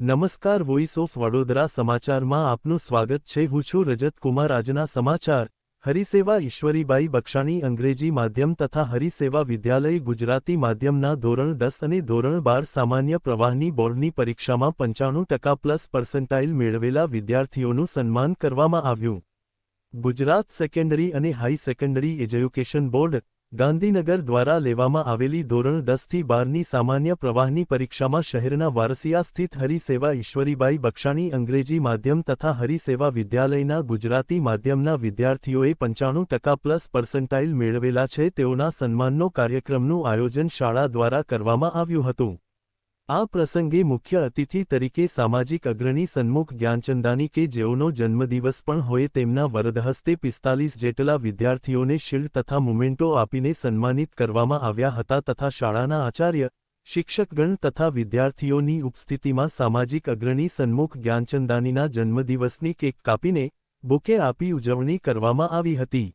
નમસ્કાર voice of Vadodara સમાચારમાં આપનું સ્વાગત છે. હું છું રજત કુમાર. આજના સમાચાર. હરિસેવા ઈશ્વરીબાઈ બક્ષાણી અંગ્રેજી માધ્યમ તથા હરિસેવા વિદ્યાલય ગુજરાતી માધ્યમના ધોરણ દસ અને ધોરણ બાર સામાન્ય પ્રવાહની બોર્ડની પરીક્ષામાં પંચાણું ટકા પ્લસ પર્સન્ટાઇલ મેળવેલા વિદ્યાર્થીઓનું સન્માન કરવામાં આવ્યું. ગુજરાત સેકન્ડરી અને high secondary education board Gandhinagar દ્વારા લેવામાં આવેલી ધોરણ દસથી બારની સામાન્ય પ્રવાહની પરીક્ષામાં શહેરના વારસિયા સ્થિત હરિસેવા ઈશ્વરીબાઈ બક્ષાણી અંગ્રેજી માધ્યમ તથા હરિસેવા વિદ્યાલયના ગુજરાતી માધ્યમના વિદ્યાર્થીઓએ પંચાણું ટકા પ્લસ પર્સન્ટાઇલ મેળવેલા છે. તેઓના સન્માનનો કાર્યક્રમનું આયોજન શાળા દ્વારા કરવામાં આવ્યું હતું. આ પ્રસંગે મુખ્ય અતિથિ તરીકે સામાજિક અગ્રણી સન્મુખ જ્ઞાનચંદાની કે જેઓનો જન્મદિવસ પણ હોય તેમના વરદહસ્તે પિસ્તાલીસ જેટલા વિદ્યાર્થીઓને શિલ્ડ તથા મુમેન્ટો આપીને સન્માનિત કરવામાં આવ્યા હતા તથા શાળાના આચાર્ય, શિક્ષકગણ તથા વિદ્યાર્થીઓની ઉપસ્થિતિમાં સામાજિક અગ્રણી સન્મુખ જ્ઞાનચંદાનીના જન્મદિવસની કેક કાપીને બુકે આપી ઉજવણી કરવામાં આવી હતી.